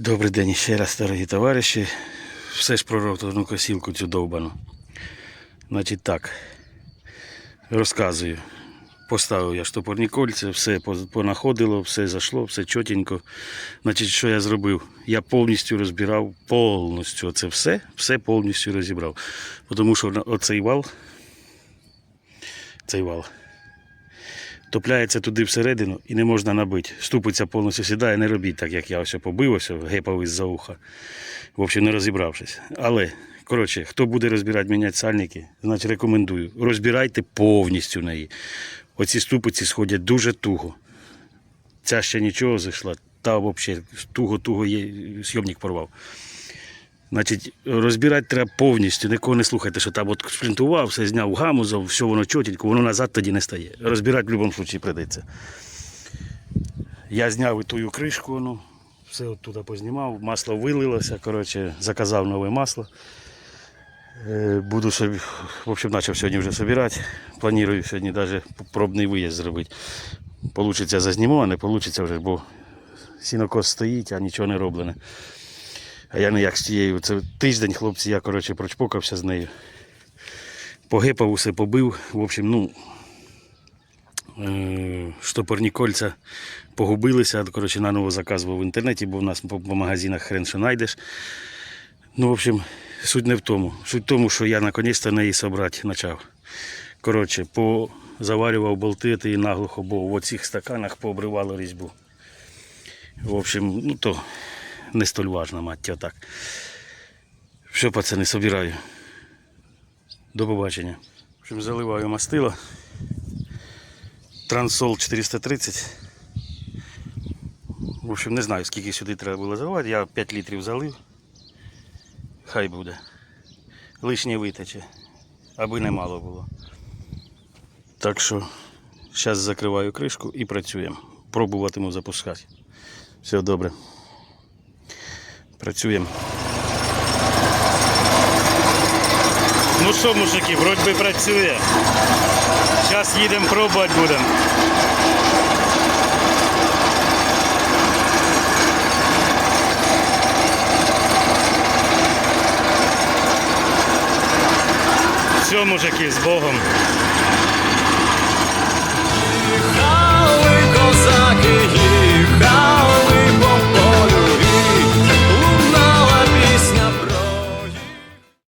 Добрий день ще раз, дорогі товариші. Все ж про ротовну косілку цю довбану. Значить так. Розказую. Поставив я штопорні кольця, все понаходило, все зайшло, все чотенько. Значить, що я зробив? Я повністю розбирав, повністю це все, все повністю розібрав. Тому що оцей вал, цей вал, топляється туди всередину і не можна набити. Ступиця повністю сідає, не робіть так, як я ось побив, гепав із-за уха. В общем, не розібравшись. Але, коротше, хто буде розбирати, міняти сальники, значить рекомендую. Розбирайте повністю неї. Оці ступиці сходять дуже туго. Ця ще нічого зайшла, та взагалі туго-туго є, сйомник порвав. Значить, розбирати треба повністю, нікого не слухайте, що там от шплінтував, все зняв гамузов, все воно чотенько, воно назад тоді не стає. Розбирати в будь-якому випадку прийдеться. Я зняв і тую кришку, ну, все оттуда познімав, масло вилилося, коротше, заказав нове масло. Е, Буду собі, в общем, почав сьогодні вже збирати. Планую сьогодні навіть пробний виїзд зробити. Получиться зазніму, а не получиться вже, бо сінокос стоїть, а нічого не роблене. А я не як з тією. Це тиждень, хлопці, я коротше прочпокався з нею. Погипав, усе побив. В общем, ну, е, штопорні кольця погубилися. Коротше, наново заказував в інтернеті, бо в нас по, магазинах хрен що знайдеш. Ну, в общем, суть не в тому. Суть в тому, що я наконець-то неї собрати почав. Коротше, позаварював болти і наглухо, бо в оцих стаканах пообривало різьбу. В общем, ну то не столь важно, мать так. Все, пацани, собираю. До побачення. В общем, заливаю мастило. Трансол 430. В общем, не знаю, скільки сюди треба було заливати. Я 5 літрів залив. Хай буде. Лишнє витече, аби не мало було. Так що зараз закриваю кришку і працюємо. Пробуватиму запускати. Все добре. Працюємо. Ну що, мужики, вроді би працює. Зараз їдемо пробувати будемо. Все, мужики, з Богом.